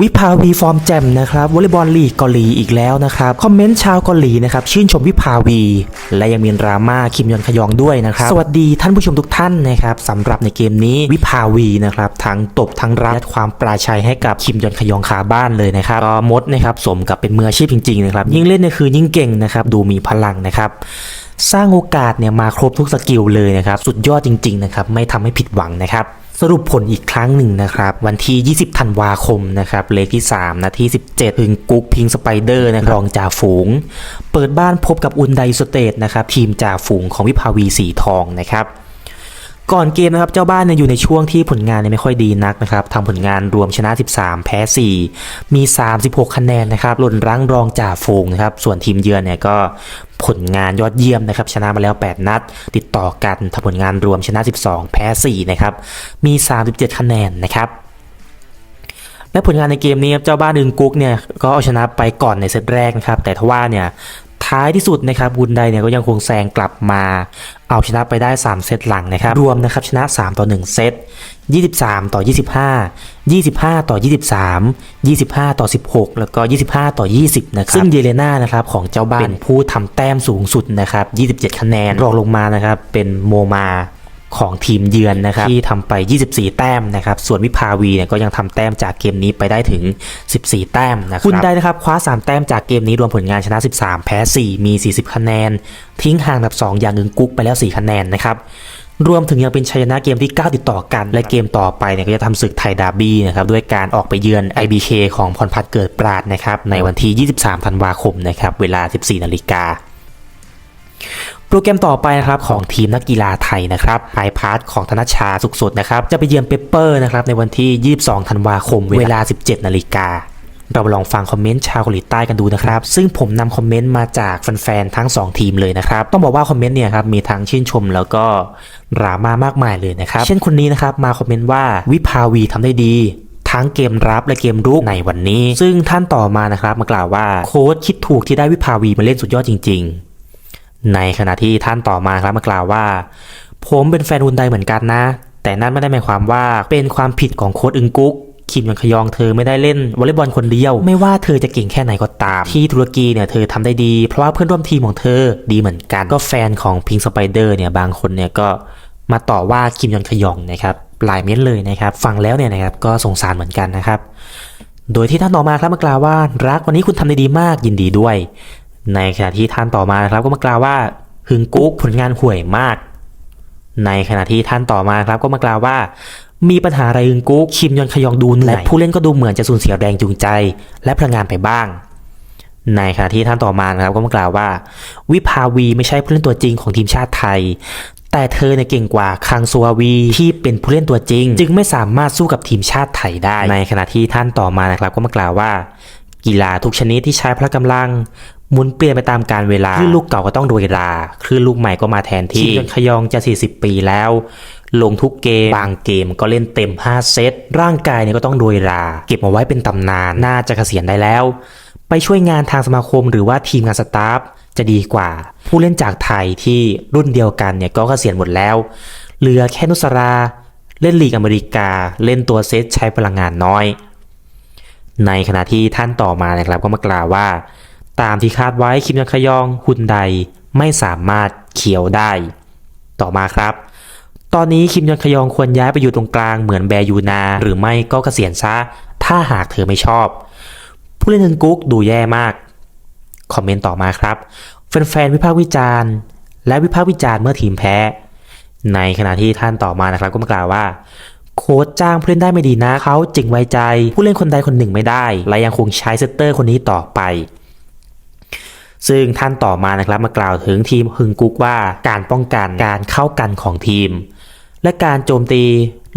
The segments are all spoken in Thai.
วิภาวีฟอร์มแจ่มนะครับวอลเลย์บอลลีกเกาหลีอีกแล้วนะครับ คอมเมนต์ชาวเกาหลีนะครับ ชื่นชมวิภาวี และยังมีดราม่าคิมยอนขยองด้วยนะครับ สวัสดีท่านผู้ชมทุกท่านนะครับสำหรับในเกมนี้วิภาวีนะครับทั้งตบทั้งรับและความปราชัยให้กับคิมยอนขยองขาบ้านเลยนะครับก็มดนะครับสมกับเป็นมืออาชีพจริงๆนะครับยิ่งเล่นเนี่ยคือยิ่งเก่งนะครับดูมีพลังนะครับสร้างโอกาสเนี่ยมาครบทุกสกิลเลยนะครับสุดยอดจริงๆนะครับไม่ทำให้ผิดหวังนะครับ สรุปผลอีกครั้งหนึ่งนะครับ วันที่ 20 ธันวาคมนะครับเลขที่ 3 นาที 17 ถึงกุ๊กพิงสไปเดอร์นะครับรองจ่าฝูง เปิดบ้านพบกับอุนไดสเตทนะครับทีมจ่าฝูงของวิภาวีสีทองนะครับ ก่อนเกมนะครับเจ้าบ้านเนี่ยอยู่ในช่วงที่ผลงานเนี่ยไม่ค่อยดีนักนะครับทำผลงานรวมชนะ 13 แพ้ 4 มี 36 คะแนนนะครับหล่นรั้งรองจ่าฝูงนะครับส่วนทีมเยือนเนี่ยก็ผลงานยอดเยี่ยมนะครับชนะมาแล้ว 8 นัด ติดต่อกันทำผลงานรวมชนะ 12 แพ้ 4 นะครับมี 37 คะแนนนะครับและผลงานในเกมนี้ครับเจ้าบ้านอึงกุ๊กเนี่ยก็เอาชนะไปก่อนในเซตแรกนะครับแต่ทว่าเนี่ย ท้ายที่สุดนะครับบุนไดเนี่ยก็ยังคงแซงกลับมา เอาชนะไปได้ 3 เซตหลังนะครับ รวมนะครับชนะ 3 ต่อ 1 เซต 23 ต่อ 25 25 ต่อ 23 25 ต่อ 16 แล้วก็ 25 ต่อ 20 นะครับ ซึ่งเยเลนานะครับของเจ้าบ้านเป็นผู้ทำแต้มสูงสุดนะครับ 27 คะแนนรองลงมานะครับเป็นโมมา ของทีมเยือนนะครับที่ทำไป 24 แต้มนะครับส่วนวิภาวีเนี่ยก็ยังทำแต้มจากเกมนี้ไปได้ถึง 14 แต้มนะครับคุณได้นะครับคว้า 3 แต้มจากเกมนี้รวมผลงานชนะ 13 แพ้ 4 มี 40 คะแนน ทิ้งห่างอันดับ 2 อย่างอึงกุ๊กไปแล้ว 4 คะแนนนะครับรวมถึงยังเป็นชัยชนะเกมที่ 9 ติดต่อกัน และเกมต่อไปเนี่ยก็จะทำศึกไทยดาร์บี้นะครับด้วยการออกไปเยือน IBK ของพรพัฒน์เกิดปราดนะครับในวันที่ 23 ธันวาคมนะครับเวลา 14 นาฬิกา โปรแกรมต่อไปนะครับของทีมนักกีฬาไทยนะครับไฮพาร์ทของธนชาสุขสดนะครับจะไปเยือนเปเปอร์นะครับในวันที่ 22 ธันวาคมเวลา 17 นาฬิกาเราลองฟังคอมเมนต์ชาวเกาหลีใต้กันดูนะครับ ซึ่งผมนำคอมเมนต์มาจากแฟนๆทั้ง 2 ทีมเลยนะครับ ต้องบอกว่าคอมเมนต์เนี่ยครับมีทั้งชื่นชมแล้วก็ดราม่ามากมายเลยนะครับ เช่นคนนี้นะครับมาคอมเมนต์ว่าวิภาวีทำได้ดีทั้งเกมรับและเกมรุกในวันนี้ ซึ่งท่านต่อมานะครับมากล่าวว่าโค้ชคิดถูกที่ได้วิภาวีมาเล่นสุดยอดจริง ๆ ในขณะที่ท่านต่อมาครับมากล่าวว่า ผมเป็นแฟนฮุนไดเหมือนกันนะ แต่นั่นไม่ได้หมายความว่าเป็นความผิดของโค้ชอึงกุ๊กคิมยองขยองเธอไม่ได้เล่นวอลเลย์บอลคนเดียว ไม่ว่าเธอจะเก่งแค่ไหนก็ตาม ที่ตุรกีเนี่ยเธอทำได้ดี เพราะว่าเพื่อนร่วมทีมของเธอดีเหมือนกัน ก็แฟนของพิงสไปเดอร์เนี่ยบางคนเนี่ยก็มาต่อว่าคิมยองขยองนะครับหลายเม้นเลยนะครับ ฟังแล้วเนี่ยนะครับก็สงสารเหมือนกันนะครับ โดยที่ท่านต่อมาครับมากล่าวว่ารักวันนี้คุณทำได้ดีมากยินดีด้วย ในขณะที่ท่านต่อมานะครับ ก็มากล่าวว่าหึงกุ๊กผลงานห่วยมาก ในขณะที่ท่านต่อมาครับก็มากล่าวว่า มีปัญหาอะไรหึงกุ๊กคิมยอนขยองดูเหนื่อยและผู้เล่นก็ดูเหมือนจะสูญเสียแรงจูงใจ และพลังงานไปบ้าง ในขณะที่ท่านต่อมานะครับก็มากล่าวว่า วิภาวีไม่ใช่ผู้เล่นตัวจริงของทีมชาติไทยแต่เธอเนี่ยเก่งกว่าคังซัววีที่เป็นผู้เล่นตัวจริง จึงไม่สามารถสู้กับทีมชาติไทยได้ ในขณะที่ท่านต่อมานะครับก็มากล่าวว่า กีฬาทุกชนิดที่ใช้พละกำลัง หมุนเปลี่ยนไปตามกาลเวลาคลื่นลูกเก่าก็ต้องโดยลาคลื่นลูกใหม่ก็มาแทนที่คิมยอนขยองจะ 40 ปีแล้ว ลงทุกเกม บางเกมก็เล่นเต็ม 5 เซต ร่างกายเนี่ยก็ต้องโดยลา เก็บมาไว้เป็นตำนาน น่าจะเกษียณได้แล้ว ไปช่วยงานทางสมาคมหรือว่าทีมงานสตาฟจะดีกว่า ผู้เล่นจากไทยที่รุ่นเดียวกันเนี่ยก็เกษียณหมดแล้ว เหลือแค่นุสราเล่นลีกอเมริกา เล่นตัวเซตใช้พลังงานน้อย ในขณะที่ท่านต่อมานะครับก็มากล่าวว่า ตามที่คาดไว้คิมยอนขยองฮุนไดไม่สามารถเขียวได้ ต่อมาครับ ตอนนี้คิมยอนขยองควรย้ายไปอยู่ตรงกลางเหมือนแบยูนา หรือไม่ก็เกษียณซะ ถ้าหากเธอไม่ชอบ ผู้เล่นเงินกุ๊กดูแย่มาก คอมเมนต์ต่อมาครับ แฟนๆวิพากษ์วิจารณ์ และวิพากษ์วิจารณ์เมื่อทีมแพ้ ในขณะที่ท่านต่อมานะครับก็มากล่าวว่าโค้ชจ้างผู้เล่นได้ไม่ดีนะเขาจึงไว้ใจ ผู้เล่นคนใดคนหนึ่งไม่ได้ และยังคงใช้เซตเตอร์คนนี้ต่อไป ซึ่งท่านต่อมานะครับมากล่าวถึงทีมฮึงกุกว่าการป้องกันการเข้ากันของทีม และการโจมตี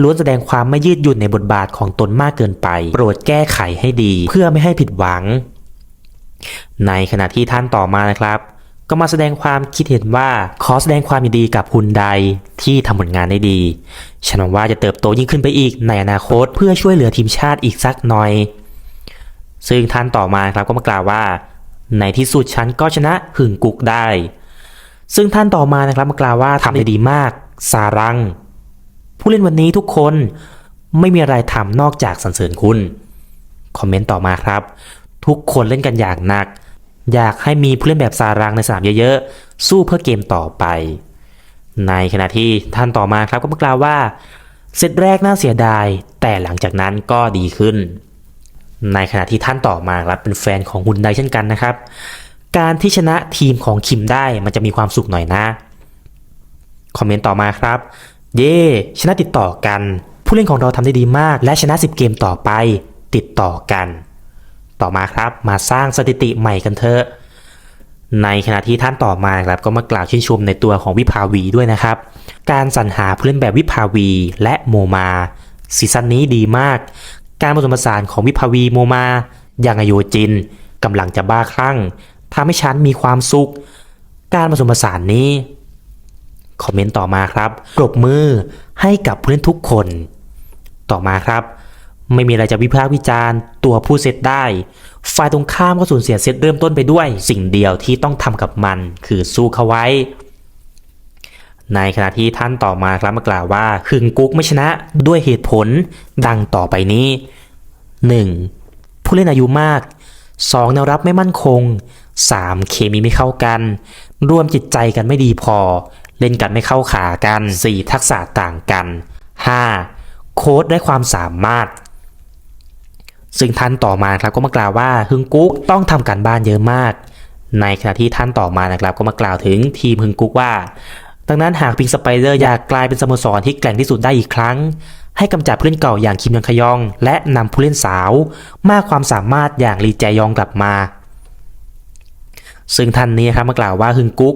ล้วนแสดงความไม่ยืดหยุ่นในบทบาทของตนมากเกินไป โปรดแก้ไขให้ดีเพื่อไม่ให้ผิดหวัง ในขณะที่ท่านต่อมานะครับ ก็มาแสดงความคิดเห็นว่าขอแสดงความยินดีกับฮุนไดที่ทำผลงานได้ดีฉันหวังว่าจะเติบโตยิ่งขึ้นไปอีกในอนาคตเพื่อช่วยเหลือทีมชาติอีกสักหน่อย ซึ่งท่านต่อมาครับก็มากล่าวว่า ในที่สุดฉันก็ชนะหึงกุกได้ ซึ่งท่านต่อมานะครับมากล่าวว่าทำได้ดีมากสารัง ผู้เล่นวันนี้ทุกคนไม่มีอะไรทำนอกจากสรรเสริญคุณ คอมเมนต์ต่อมาครับ ทุกคนเล่นกันอย่างหนัก อยากให้มีผู้เล่นแบบซารังในสนามเยอะๆ สู้เพื่อเกมต่อไป ในขณะที่ท่านต่อมาครับก็มากล่าวว่า เซตแรกน่าเสียดาย แต่หลังจากนั้นก็ดีขึ้น ในขณะที่ท่านต่อมาครับเป็นแฟนของฮุนไดเช่นกันนะครับ การที่ชนะทีมของคิมได้มันจะมีความสุขหน่อยนะ คอมเมนต์ต่อมาครับ เย่ชนะติดต่อกัน ผู้เล่นของเราทำได้ดีมาก และชนะ 10 เกมต่อไป ติดต่อกัน ต่อมาครับมาสร้างสถิติใหม่กันเถอะในขณะที่ท่านต่อมาครับก็มากล่าวชื่นชมในตัวของวิภาวีด้วยนะครับ การสรรหาผู้เล่นแบบวิภาวีและโมมาซีซั่นนี้ดีมาก การผสมผสานของวิภาวีโมมาอย่างอโยจินกำลังจะบ้าคลั่งทำให้ฉันมีความสุข การผสมผสานนี้ คอมเมนต์ต่อมาครับปรบมือให้กับผู้เล่นทุกคน ต่อมาครับ ไม่มีอะไรจะวิพากษ์วิจารณ์ ตัวผู้เซตได้ ฝ่ายตรงข้ามก็สูญเสียเซตเริ่มต้นไปด้วย สิ่งเดียวที่ต้องทำกับมัน คือสู้เขาไว้ ในขณะที่ท่านต่อมาครับมากล่าวว่าคึงกุ๊กไม่ชนะด้วยเหตุผลดังต่อไปนี้ 1. ผู้เล่นอายุมาก 2. แนวรับไม่มั่นคง 3. เคมีไม่เข้ากันรวมจิตใจกันไม่ดีพอ เล่นกันไม่เข้าขากัน 4. ทักษะต่างกัน 5. โค้ดได้ความสามารถ ซึ่งท่านต่อมาครับก็มากล่าวว่าฮึงกุ๊กต้องทำการบ้านเยอะมาก ในขณะที่ท่านต่อมานะครับก็มากล่าวถึงทีมฮึงกุ๊กว่า ดังนั้นหากพิงสไปเดอร์อยากกลายเป็นสโมสรที่แกร่งที่สุดได้อีกครั้ง ให้กำจัดผู้เล่นเก่าอย่างคิมยองคยอง และนำผู้เล่นสาว มากความสามารถอย่างลีแจยองกลับมา ซึ่งท่านนี้ครับมากล่าวว่าฮึงกุ๊ก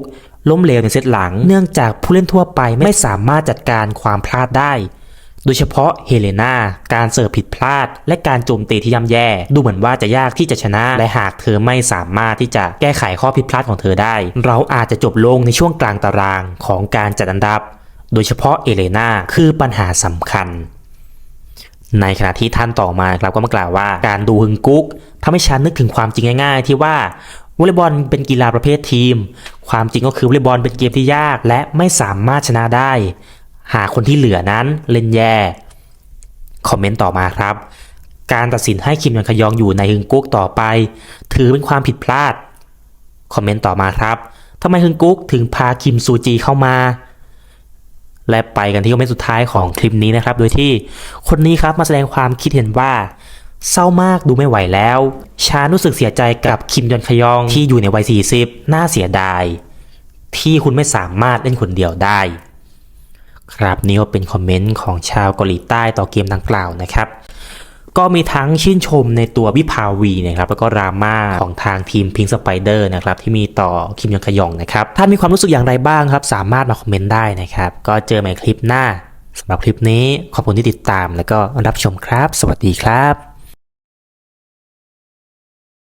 ล้มเหลวในเซตหลัง เนื่องจากผู้เล่นทั่วไปไม่สามารถจัดการความพลาดได้ โดยเฉพาะเฮเลนาการเสิร์ฟผิดพลาด และการโจมตีที่ย่ำแย่ ดูเหมือนว่าจะยากที่จะชนะ และหากเธอไม่สามารถที่จะแก้ไขข้อผิดพลาดของเธอได้ เราอาจจะจบลงในช่วงกลางตารางของการจัดอันดับ โดยเฉพาะเอเลนาคือปัญหาสำคัญ ในขณะที่ท่านต่อมาครับก็มากล่าวว่า การดูฮึงกุ๊กทำให้ฉันนึกถึงความจริงง่าย ๆ ที่ว่าวอลเลย์บอลเป็นกีฬาประเภททีม ความจริงก็คือวอลเลย์บอลเป็นเกมที่ยากและไม่สามารถชนะได้ หากคนที่เหลือนั้นเล่นแย่ คอมเมนต์ต่อมาครับ การตัดสินให้คิมยอนคยองอยู่ในฮึงกุ๊กต่อไป ถือเป็นความผิดพลาด คอมเมนต์ต่อมาครับทำไมฮึงกุ๊กถึงพาคิมซูจีเข้ามา และไปกันที่คอมเมนต์สุดท้ายของคลิปนี้นะครับ โดยที่คนนี้ครับมาแสดงความคิดเห็นว่าเศร้ามากดูไม่ไหวแล้วชารู้สึกเสียใจกับคิมยอนคยองที่อยู่ในวัย 40 น่าเสียดาย ที่คุณไม่สามารถเล่นคนเดียวได้ ครับนี่ก็เป็นคอมเมนต์ของชาวเกาหลีใต้ต่อเกมดังกล่าวนะครับก็มีทั้งชื่นชมในตัววิภาวีนะครับแล้วก็ราม่าของทางทีมพิงสไปเดอร์นะครับที่มีต่อคิมยองขยองนะครับถ้ามีความรู้สึกอย่างไรบ้างครับ สามารถมาคอมเมนต์ได้นะครับ ก็เจอใหม่คลิปหน้าสำหรับคลิปนี้ขอบคุณที่ติดตาม แล้วก็รับชมครับ สวัสดีครับ